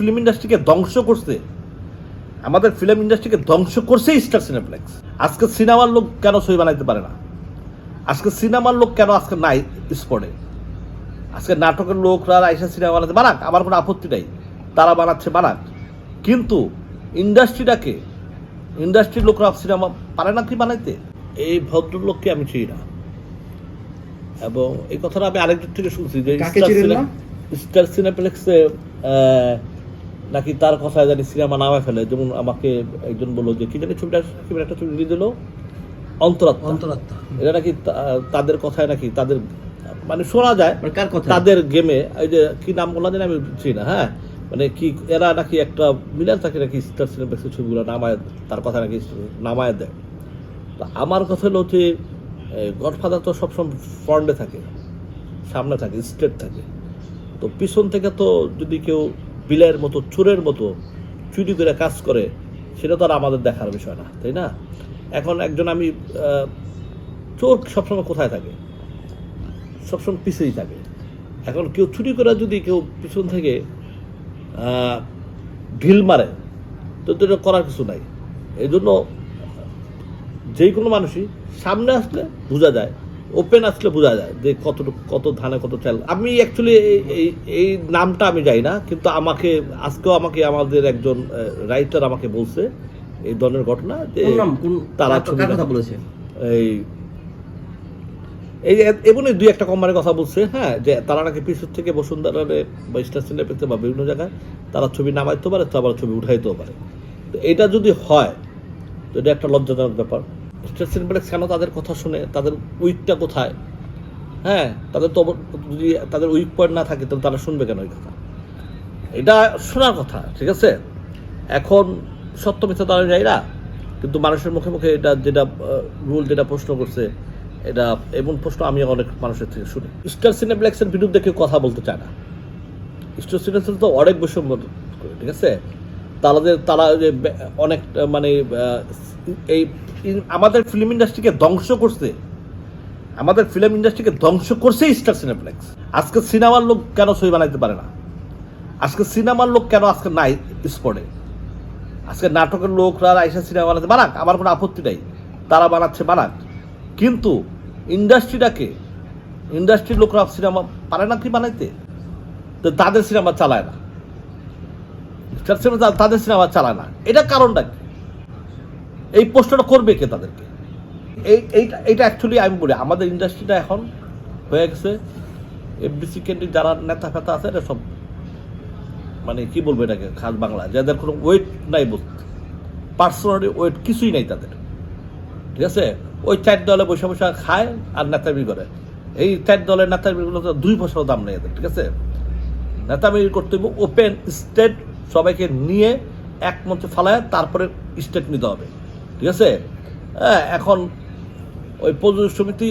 Film ইন্ডাস্ট্রিকে ধ্বংস করছে আমাদের ফিল্ম ইন্ডাস্ট্রিকে ধ্বংস করছে স্টার সিনেপ্লেক্স আজকে সিনেমার লোক কেন ছবি বানাইতে পারে না? আজকে সিনেমার লোক কেন আজকে নাই স্পটে আজকে নাটকের লোকরা আইসা সিনেমা বানাতে বানাক আমার কোনো আপত্তি নাই। তারা বানাচ্ছে বানাক। কিন্তু ইন্ডাস্ট্রিটাকে ইন্ডাস্ট্রির লোকরা সিনেমা পারে না কি বানাইতে? এই ভদ্রলোককে আমি চিনি না। এবং এই কথাটা আমি আরেকজন থেকে শুনছি যে স্টার সিনেপ্লেক্সে নাকি তার কথায় জানি সিনেমা নামায় ফেলে? যেমন আমাকে একজন বলল যে কি জানি ছবিটা কি একটা ছবি রিলিজ হলো অন্তরাত্মা। অন্তরাত্মা। এটা নাকি তাদের কথায় নাকি তাদের মানে শোনা যায় মানে কার কথা তাদের গেমে এই যে কি নাম বলা জানি আমি চিনি না হ্যাঁ? মানে কি এরা নাকি একটা মিলার থাকে নাকি স্টার সিনেপ্লেক্সের ছবিগুলো নামায় তার কথা নাকি নামায় দেয়। তো আমার কথা হলো যে গডফাদার তো সবসময় ফ্রন্টে থাকে সামনে থাকে স্ট্রেট থাকে। তো পিছন থেকে তো যদি কেউ বিলের মতো, চোরের মতো চুরি করে কাজ করে, সেটা তো আর আমাদের দেখার বিষয় না, তাই না? এখন একজন আমি চোর সবসময় কোথায় থাকে? সবসময় পিছিয়েই থাকে। এখন কেউ চুরি করে যদি কেউ পিছন থেকে ঢিল মারে, তো এটা করার কিছু নাই। এই জন্য যে কোনো মানুষই সামনে আসলে বোঝা যায় ওপেন আসলে বোঝা যায় যে কত কত ধানে কত চাল আমি অ্যাকচুয়ালি এই এই নামটা আমি যাই না কিন্তু আমাকে আজকেও আমাকে আমাদের একজন রাইটার আমাকে বলছে এই ধরনের ঘটনা যে তারা ছবি। বলেছে? এই এই এমনই দুই একটা কোম্পানির কথা বলছে হ্যাঁ যে তারা নাকি পিছন থেকে বসুন্ধরারে বা স্টার পেতে বা বিভিন্ন জায়গায় তারা ছবি নামাইতে পারে তো আবার ছবি উঠাইতেও পারে। তো এটা যদি হয় তো এটা একটা লজ্জাজনক ব্যাপার। সিনেপ্লেক্স কেন তাদের কথা শুনে, তাদের উইকটা কোথায়? হ্যাঁ তাদের তো যদি তাদের উইক পয়েন্ট না থাকে, তাহলে তারা শুনবে কেন ওই কথা? এটা শোনার কথা, ঠিক আছে? এখন সত্য মিথ্যা তারা যায় না, কিন্তু মানুষের মুখে মুখে এটা যেটা রুল যেটা প্রশ্ন করছে, এটা এমন প্রশ্ন আমি অনেক মানুষের থেকে শুনি। স্টার সিনেপ্লেক্সের বিরুদ্ধে কেউ কথা বলতে চায় না। স্টার সিনেপ্লেক্স তো অনেক বৈষম্য ঠিক আছে? তাদের তারা যে, অনেক মানে এই আমাদের ফিল্ম ইন্ডাস্ট্রিকে ধ্বংস করছে। আমাদের ফিল্ম ইন্ডাস্ট্রিকে ধ্বংস করছে স্টার সিনেপ্লেক্স আজকে সিনেমার লোক কেন ছবি বানাইতে পারে না? আজকে সিনেমার লোক কেন আজকে নাই স্পটে আজকে নাটকের লোকরা আইসা সিনেমা বানাতে বানাক, আমার কোনো আপত্তি নাই। তারা বানাচ্ছে, বানাক। কিন্তু ইন্ডাস্ট্রিটাকে ইন্ডাস্ট্রির লোকরা সিনেমা পারে না কি বানাইতে? তো তাদের সিনেমা চালায় না। তাদের সিনেমা চালায় না। এটা কারণটা কি? এই প্রশ্নটা করবে কে তাদেরকে? এই, এইটা এইটা অ্যাকচুয়ালি আমি বলি, আমাদের ইন্ডাস্ট্রিটা এখন হয়ে গেছে এফডিসি কেন্দ্রিক যারা নেতা ফেতা আছে, এটা সব মানে কি বলব এটাকে, খাস বাংলা, যাদের কোনো ওয়েট নাই বলতে পার্সোনালি ওয়েট কিছুই নাই তাদের। ঠিক আছে? ওই চার দলে বসে বসে খায় আর নেতামি করে। এই চার দলের নেতামিগুলো তো দুই পয়সাও দাম নেই এদের, ঠিক আছে? নেতামি করতে হবে ওপেন স্টেট সবাইকে নিয়ে এক মঞ্চে ফালায়, তারপরে স্টেট নিতে হবে। ঠিক আছে? হ্যাঁ এখন ওই প্রযোজক সমিতি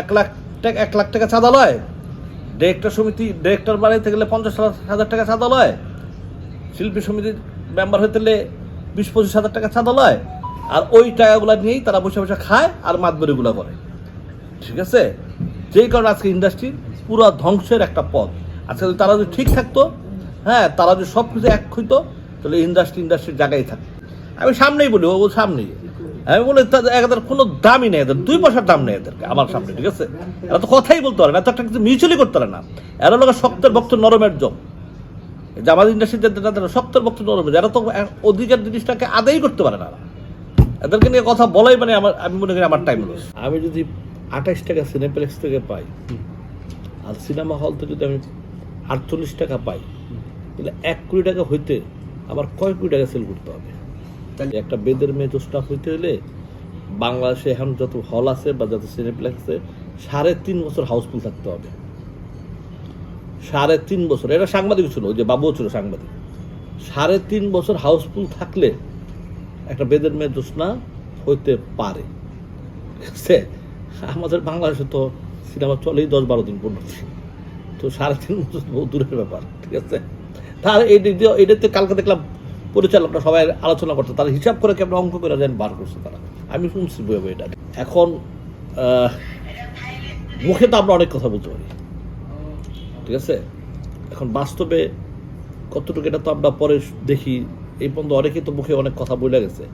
এক লাখ টাকা, এক লাখ টাকা চাঁদা লয়। ডিরেক্টর সমিতি ডিরেক্টর বানাইতে গেলে পঞ্চাশ হাজার টাকা চাঁদা লয়। শিল্পী সমিতির মেম্বার হইতে গেলে বিশ, পঁচিশ হাজার টাকা চাঁদা লয়। আর ওই টাকাগুলো নিয়েই তারা বসে বসে খায় আর মাতবরিগুলো করে। ঠিক আছে? যেই কারণে আজকে ইন্ডাস্ট্রি পুরো ধ্বংসের একটা পথ। আজকে যদি তারা যদি ঠিক থাকতো হ্যাঁ তারা যদি সব কিছু এক হইতো, তাহলে ইন্ডাস্ট্রি ইন্ডাস্ট্রির জায়গায় থাকতো। আমি সামনেই বলি, ও সামনেই। আমি বলি তাদের কোনো দামই নেই, এদের দুই পয়সার দাম নেই এদেরকে, আমার সামনে, ঠিক আছে? এরা তো কথাই বলতে পারে না, এত একটা কিছু মিউচুয়ালি করতে পারে না। এরা লোক শক্তের ভক্ত, নরমের জম। আমাদের ইন্ডাস্ট্রিতে যারা শক্তের ভক্ত নরমের এরা তো অধিকার জিনিসটাকে আদায় করতে পারে না। এদেরকে নিয়ে কথা বলাই মানে আমার, আমি মনে করি আমার টাইম লস আমি যদি আঠাশ টাকা সিনেপ্লেক্স থেকে পাই, আর সিনেমা হল থেকে যদি আমি আটচল্লিশ টাকা পাই, তাহলে এক কোটি টাকা হইতে আমার কয় কোটি টাকা সেল করতে হবে? তাহলে একটা বেদের মেয়ে স্টাফ হইতে হলে বাংলাদেশে এখন যত হল আছে বা যত সিনেপ্লেক্স সাড়ে তিন বছর হাউসফুল থাকতে হবে। সাড়ে তিন বছর। এটা সাংবাদিক ছিল, ওই যে বাবুও ছিল সাংবাদিক। সাড়ে তিন বছর হাউসফুল থাকলে একটা বেদের মেয়ে জোৎস্না হইতে পারে। ঠিক আমাদের বাংলাদেশে তো সিনেমা চলেই দশ বারো দিন পনেরো দিন তো সাড়ে তিন বছর বহু দূরের ব্যাপার, ঠিক আছে? তার এই এটাতে কালকে দেখলাম পরিচালকরা সবাই আলোচনা করছে, তারা হিসাব করে কেমন অঙ্ক করে দেন বার করছে তারা। আমি শুনছি বইয়ে এটা। এখন মুখে তো আমরা অনেক কথা বলতে পারি। ঠিক আছে? এখন বাস্তবে কতটুকু এটা তো আমরা পরে দেখি। এই পর্যন্ত অনেকে তো মুখে অনেক কথা বলে গেছে।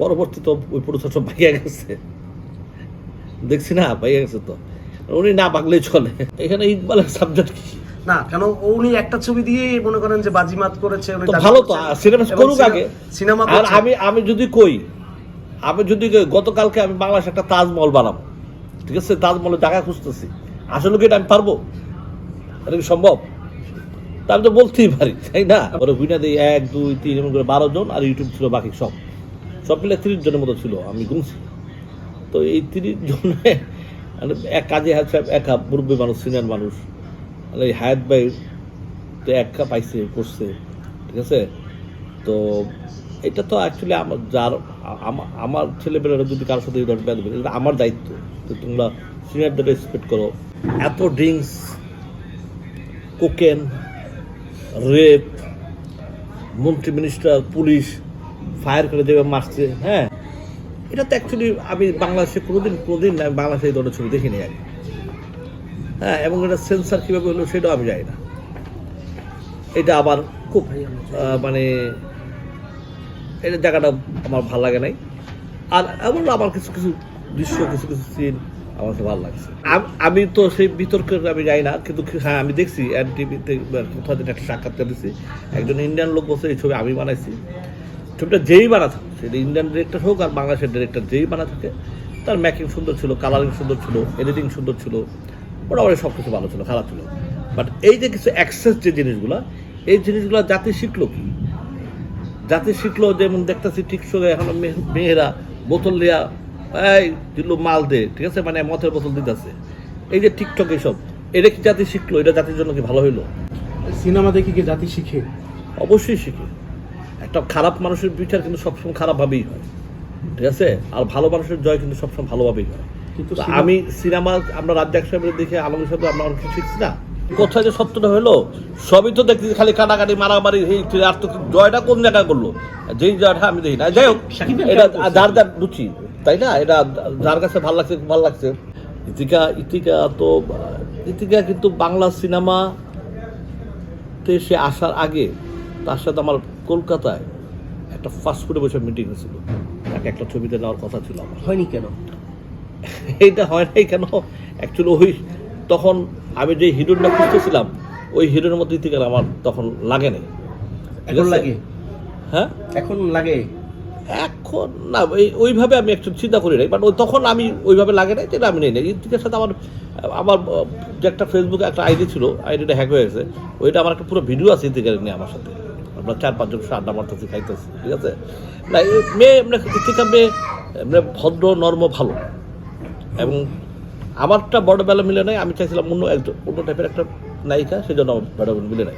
পরবর্তী তো ওই পুরুষ ভাইয়া গেছে। দেখছি না, ভাইয়া গেছে তো। উনি না বাগলেই চলে। এখানে ইকবালের সাবজেক্ট কি? না কেন উনি একটা ছবি দিয়ে মনে করেন যে বাজিমাত করেছে উনি ভালো তো সিনেমা করুক আগে। সিনেমা আর আমি আমি যদি কই আমি যদি গতকালকে আমি বাংলাদেশে একটা তাজমহল বানাবো। ঠিক আছে? তাজমহলের জায়গা খুঁজতেছি। আসলে কি এটা আমি পারব? এটা কি সম্ভব? তা আমি তো বলতেই পারি তাই না? হুইনা দিই এক দুই তিন এমন করে বারো জন আর ইউটিউব ছিল বাকি সব। সব মিলে তিরিশ জনের মতো ছিল আমি গুনছি। তো এই তিরিশ জনে মানে এক কাজে হাত সাহেব একা মুরব্বী মানুষ সিনিয়র মানুষ। মানে এই হায়াত ভাই তো একা পাইছে করছে, ঠিক আছে? তো এটা তো অ্যাকচুয়ালি আমার যার, আমা- আমার ছেলেমেয়েরা যদি কারোর সাথে ব্যাধ এটা আমার দায়িত্ব তো তোমরা সিনিয়রদের রেসপেক্ট করো। এত ড্রিঙ্কস কোকেন রেপ মন্ত্রী মিনিস্টার পুলিশ ফায়ার করে দেবে, মারছে হ্যাঁ? এটা তো অ্যাকচুয়ালি আমি বাংলাদেশে কোনোদিন কোনোদিন আমি বাংলাদেশে এই ধরনের ছবি দেখিনি আগে হ্যাঁ এবং এটা সেন্সার কীভাবে হলো সেটাও আমি জানি না। এটা আবার খুব মানে এটা জায়গাটা আমার ভালো লাগে নাই। আর এমন আমার কিছু কিছু দৃশ্য, কিছু কিছু সিন আমার ভালো লাগছে। আমি তো সেই বিতর্কের আমি যাই না, কিন্তু হ্যাঁ আমি দেখছি এন টিভিতে কোথাও যেটা একটা সাক্ষাৎকার দিচ্ছি একজন ইন্ডিয়ান লোক বলছে, এই ছবি আমি বানাইছি। ছবিটা যেই বানা থাকে সেটা ইন্ডিয়ান ডিরেক্টর হোক আর বাংলাদেশের ডিরেক্টর যেই বানা থাকে, তার মেকিং সুন্দর ছিল কালারিং সুন্দর ছিল এডিটিং সুন্দর ছিল। মোটামুটি সব কিছু ভালো ছিল খারাপ ছিল। বাট এই যে কিছু অ্যাক্সেস যে জিনিসগুলো এই জিনিসগুলো জাতি শিখলো কি? জাতি শিখলো যেমন দেখতেছি ঠিক সঙ্গে এখন মেয়েরা বোতল লিয়া এই দিল মাল দে ঠিক আছে? মানে মতের বোতল দিতেছে। এই যে টিকটক এসব এটা কি জাতি শিখলো? এটা জাতির জন্য কি ভালো হইল? সিনেমা দেখে কি জাতি শিখে? অবশ্যই শিখে। একটা খারাপ মানুষের বিচার কিন্তু সবসময় খারাপভাবেই হয় ঠিক আছে? আর ভালো মানুষের জয় কিন্তু সবসময় ভালোভাবেই হয়। কিন্তু আমি সিনেমা আমরা রাজ্জাক সাহেবের দেখে আলম সাহেব আমরা অনেক কিছু শিখছি না। কোথায় যে সত্যটা হলো সবই তো দেখছি খালি কাটাকাটি মারামারি এই আর তো জয়টা কোন জায়গায় করল? যেই জয়টা আমি দেখি না। যাই হোক এটা যার যার রুচি তাই না? এটা যার কাছে ভালো লাগছে ভালো লাগছে। ইতিকা ইতিকা তো ইতিকা কিন্তু বাংলা সিনেমা তে সে আসার আগে তার সাথে আমার কলকাতায় একটা ফাস্ট ফুডে বসে মিটিং হয়েছিল। তাকে একটা ছবিতে নেওয়ার কথা ছিল আমার। হয়নি কেন? এইটা হয় নাই কেন? অ্যাকচুয়ালি ওই তখন আমি যে হিরোটা খুঁজতেছিলাম ওই হিরোর মধ্যে ইতিকার আমার তখন লাগে নাই। এখন লাগে? হ্যাঁ? এখন লাগে? এখন না ওই ওইভাবে আমি একটু চিন্তা করি নাই বাট ওই তখন আমি ওইভাবে লাগে নাই যেটা আমি নেই নাই। ইতিকের সাথে আমার আমার যে একটা ফেসবুকে একটা আইডি ছিল আইডিটা হ্যাক হয়ে গেছে ওইটা আমার একটা পুরো ভিডিও আছে ইতিকার নিয়ে আমার সাথে। আমরা চার পাঁচজন আড্ডা মারতেছি খাইতেছি ঠিক আছে? না মেয়ে এমনি ইতিকা মেয়ে ভদ্র নর্ম ভালো। এবং আমারটা বড় বেলা মিলে নাই, আমি চাইছিলাম অন্য একজন অন্য টাইপের একটা নায়িকা, সেজন্য আমার বড় মিলে নাই।